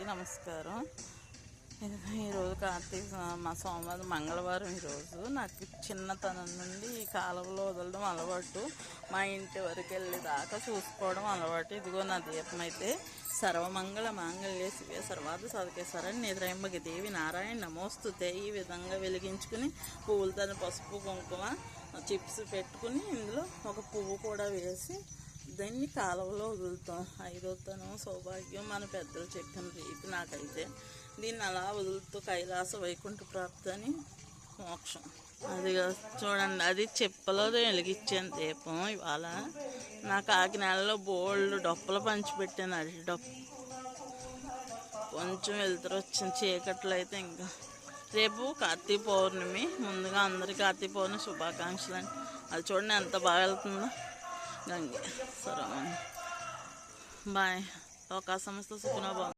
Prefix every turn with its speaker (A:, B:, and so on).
A: అందరికీ నమస్కారం. ఈరోజు కార్తీక మా సోమవారం మంగళవారం ఈరోజు నాకు చిన్నతనం నుండి ఈ కాలంలో వదలడం అలవాటు. మా ఇంటి వరకు వెళ్ళేదాకా చూసుకోవడం అలవాటు. ఇదిగో నా దీపం అయితే. సర్వమంగళ మాంగళ్య శివ సర్వాత సదకేశ్వరని నిద్రయంబకి దేవి నారాయణ. నమోస్తుతే ఈ విధంగా వెలిగించుకుని పువ్వులతో పసుపు కుంకుమ చిప్స్ పెట్టుకుని ఇందులో ఒక పువ్వు కూడా వేసి దాన్ని కాలువలో వదులుతాం. ఐదో తనం సౌభాగ్యం మన పెద్దలు చెప్పిన రీతి నాకైతే. దీన్ని అలా వదులుతూ కైలాస వైకుంఠ ప్రాప్తి అని మోక్షం. అది చూడండి అది చెప్పలో వెలిగించాను దీపం ఇవాళ. నా కాకినాడలో బోల్డ్ డొప్పలు పంచిపెట్టాను అది డొప్ప కొంచెం వెళ్తురు వచ్చిన చీకట్లు అయితే ఇంకా. రేపు కార్తీక పౌర్ణమి. ముందుగా అందరికీ కార్తీక పౌర్ణమి శుభాకాంక్షలు అండి అది చూడండి ఎంత బాగా వెళ్తుందో. Ganggu. Sarangan. Bye. Oka, samasta sa pinabang.